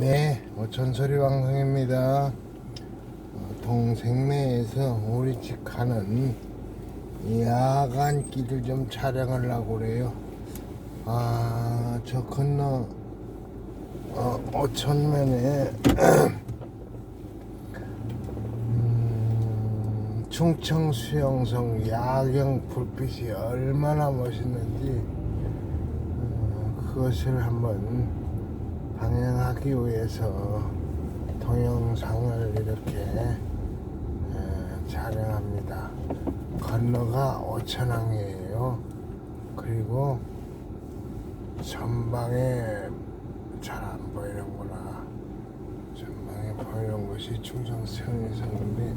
네, 오천소리 방송입니다. 어, 동생매에서 우리 집 가는 야간 길을 좀 촬영하려고 그래요. 아, 저 건너 어, 오천면에 음, 충청 수영성 야경 불빛이 얼마나 멋있는지 어, 그것을 한번 방영하기 위해서 동영상을 이렇게 에, 촬영합니다. 건너가 오천항이에요. 그리고 전방에 잘 안 보이는구나. 전방에 보이는 곳이 충청성성인데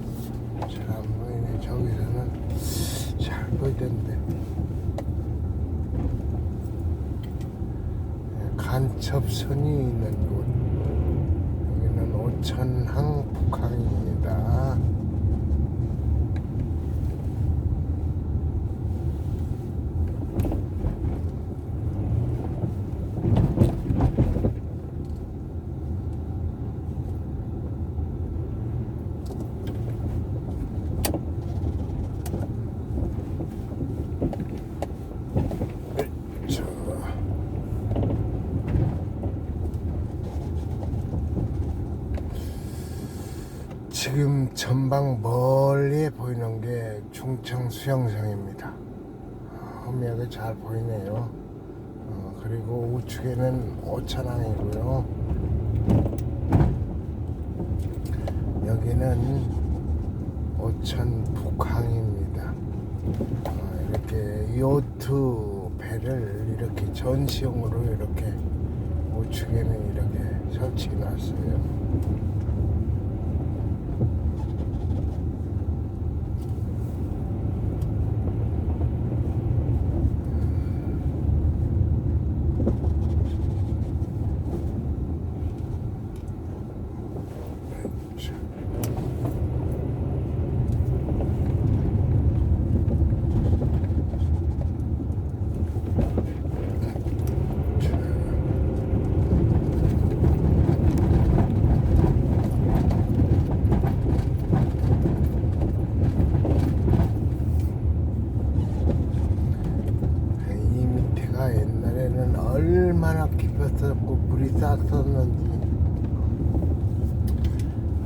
잘 안 보이네. 저기서는 잘 보이던데. 간첩선이 있는 곳 여기는 오천항 북항입니다. 저 지금 전방 멀리 보이는 게 충청 수영장입니다. 어, 허미하게 잘 보이네요. 어, 그리고 우측에는 오천항이고요. 여기는 오천 북항입니다. 어, 이렇게 요트 배를 이렇게 전시용으로 이렇게 우측에는 이렇게 설치해 놨어요. 이 밑에가 옛날에는 얼마나 깊었었고 물이 쌌었는지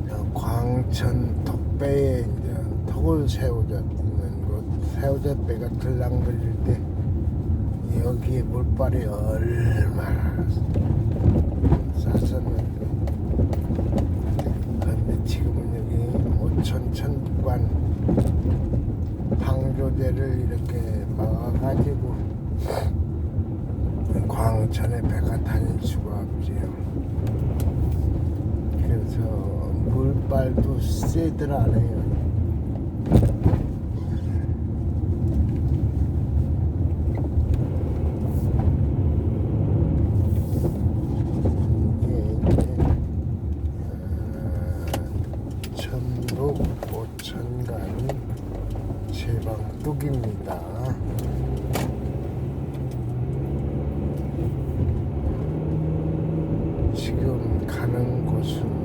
저 광천 덕배에 이제 턱을 세워졌는 곳 세워졌배가 들랑거릴 때 여기에 물발이 얼마나 쌌었는지 그런데 지금은 여기 오천 천국관 방조제를 이렇게 막아가지고 광천에 배가 다닐 수가 없지요. 그래서 물발도 세들 않아요. 이게 이제 어, 천북 오천간 제방뚝입니다. 지금 가는 곳은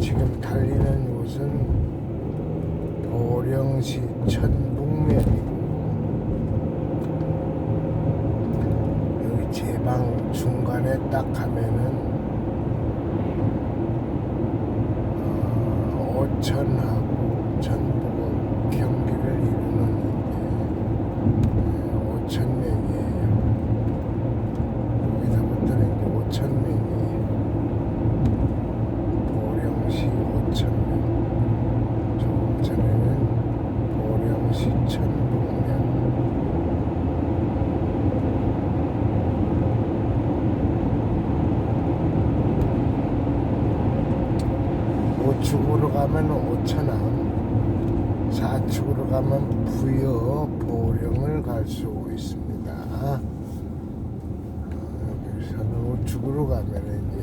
지금 달리는 곳은 보령시 천북면이고 여기 제방 중간에 딱 가면은 어, 오천하고 전북은 경기를 이루는 이제 오천면이에요. 여기서부터는 이제 오천면이에요. 보령시 오천면. 조금 전에는 보령시 천북면. 우측으로 가면 오천항, 좌측으로 가면 부여 보령을 갈 수 있습니다. 어, 여기서는 우측으로 가면 이제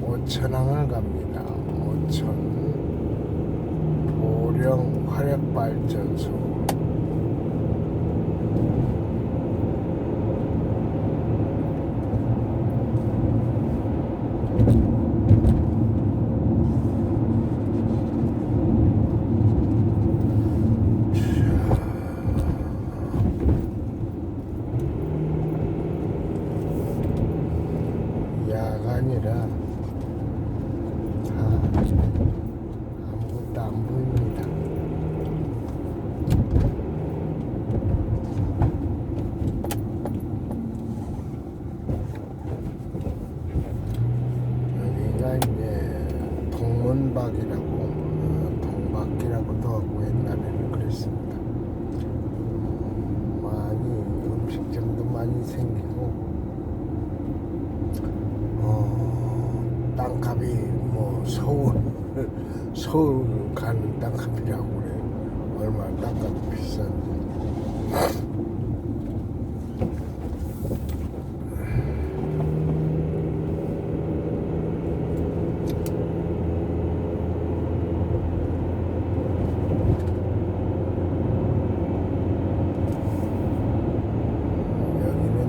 오천항을 갑니다. 오천 보령 화력발전소. 많이 생기고 어, 땅값이 뭐 서울 가는 땅값이라고 그래요. 얼마나 땅값이 비싼지.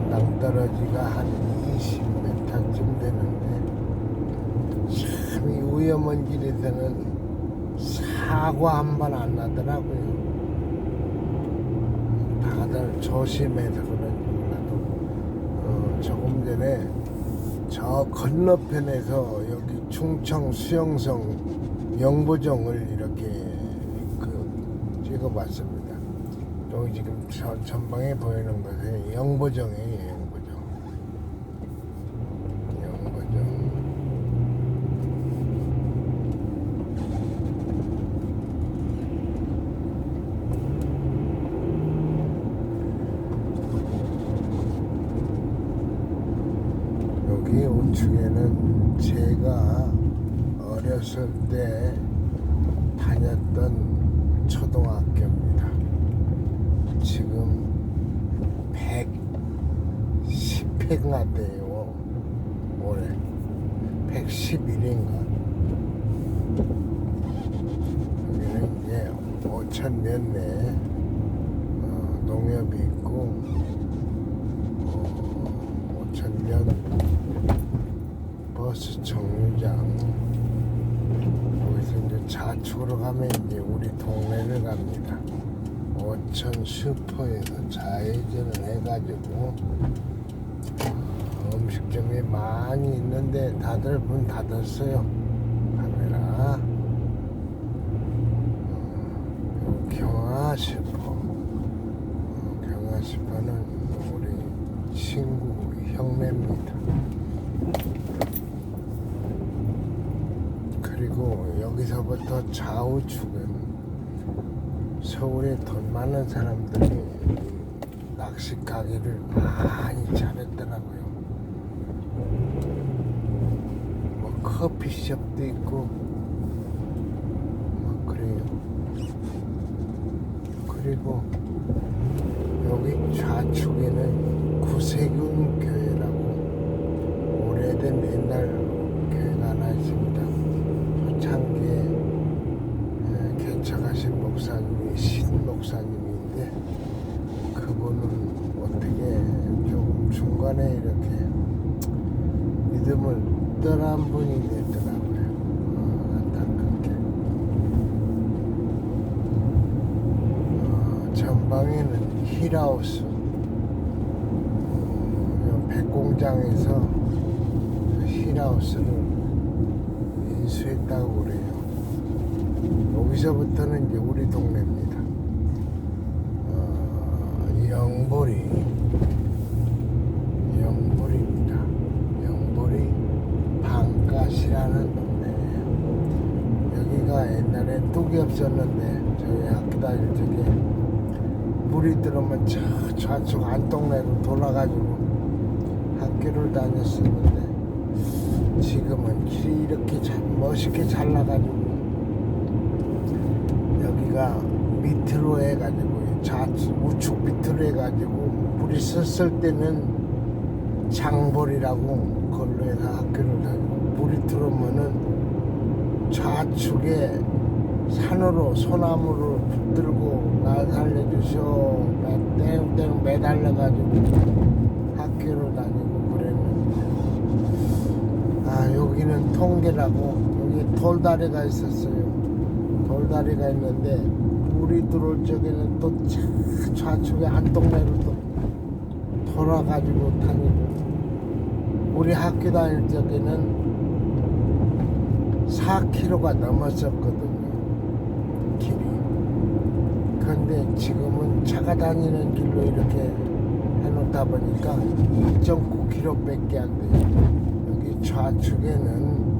낭떠러지가 한 20m쯤 되는데 참이 위험한 길에서는 사고 한번 안 나더라고요. 다들 조심해서 그런지 몰라도 어, 조금 전에 저 건너편에서 여기 충청 수영성 영보정을 이렇게 그 찍어봤습니다. 여기 지금 저 전방에 보이는 것은 영보정이에요, 영보정. 영보정. 여기 우측에는 제가 어렸을 때 다녔던 초등학교입니다. 지금 110회가 돼요. 올해 111인가? 여기는 이제 5천 몇내 어, 농협이 있고 어, 5천 몇 버스 정류장 거기서 이제 좌측으로 가면 이제 우리 동네를 갑니다. 오천 슈퍼에서 좌회전을 해가지고 어, 음식점이 많이 있는데 다들 문 닫았어요. 카메라. 어, 경화 슈퍼. 어, 경화 슈퍼는 우리 친구 형네입니다. 그리고 여기서부터 좌우측은 서울에 돈 많은 사람들이 낚시 가게를 많이 차렸더라고요. 뭐 커피숍도 있고 뭐 그래요. 그리고 여기 좌측에는 구세군 교회라고 오래된 옛날 교회가 하나 있습니다. 초창기에 에, 개척하신 목사님이 신 목사님인데 그분은 어떻게 조금 중간에 이렇게 믿음을 떠난 분이 됐더라고요. 어, 안타깝게. 어, 어, 백공장에서 그 힐하우스를 인수했다고 그래요. 여기서부터는 이제 우리 동네입니다. 어, 영보리, 영보리입니다. 영보리 방가시라는 동네예요. 여기가 옛날에 뚝이 없었는데 저희 학교 다닐 적에 물이 들어오면 저 좌측 안동네로 돌아가지고 학교를 다녔었는데 지금은 길이 이렇게 잘 멋있게 잘 나가지고 여기가 밑으로 해가지고 좌측 우측 밑으로 해가지고 물이 섰을 때는 장벌이라고 그걸로 해서 학교를 다니고 물이 들어오면은 좌측에 산으로 소나무를 붙들고 날 살려주셔 땡땡 매달려가지고 학교를 다니고 그랬는데. 아 여기는 통계라고. 여기 돌다리가 있었어요. 돌다리가 있는데 물이 들어올 적에는 또 차- 좌측에 한 동네로 또 돌아가지고 다니고. 우리 학교 다닐 적에는 4km가 넘었었거든요 길이 그런데 지금은 차가 다니는 길로 이렇게 해놓다 보니까 2.9km밖에 안 돼요 여기 좌측에는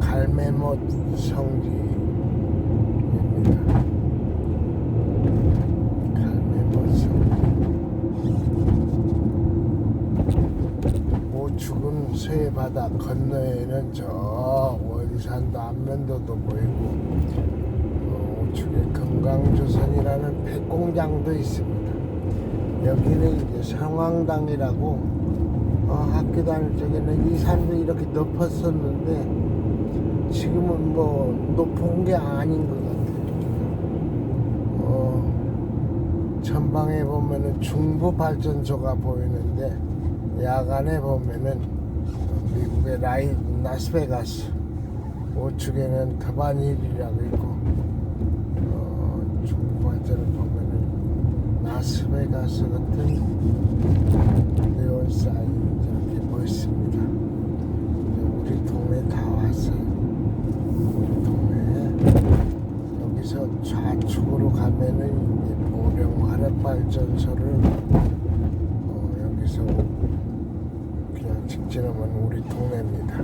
갈매못 성지입니다. 갈매못 성지. 서해 바다 건너에는 저 원산 도 안면도도 보이고 어, 우측에 금강조선이라는 폐공장도 있습니다. 여기는 이제 상황당이라고 어, 학교 다닐 적에는 이 산도 이렇게 높았었는데 지금은 뭐 높은 게 아닌 것 같아요. 어, 전방에 보면은 중부 발전소가 보이는데 야간에 보면은 미국의 라이 나스베가스 우측에는 터바닐이라고 있고 어, 중부 발전을 보면은 나스베가스 같은 네온 사인 이렇게 멋있습니다. 우리 동네 다 왔어요. 우리 동네 여기서 좌측으로 가면은 이제 보령 화력발전소를 어, 여기서 그냥 직진하면 우리 동네입니다.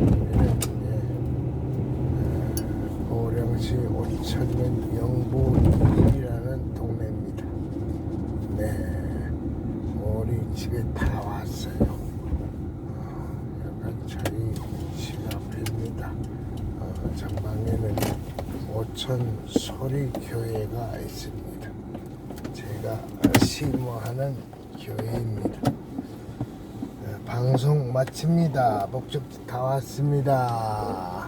여기는 이제 어, 보령시 오천면 영부이라는 동네입니다. 네, 우리 집에 다 왔어요. 어, 약간 저희 집 앞입니다. 어, 전방에는 오천 소리 교회가 있습니다. 제가 심호하는 교회입니다. 어, 방송 마칩니다. 목적지 다 왔습니다.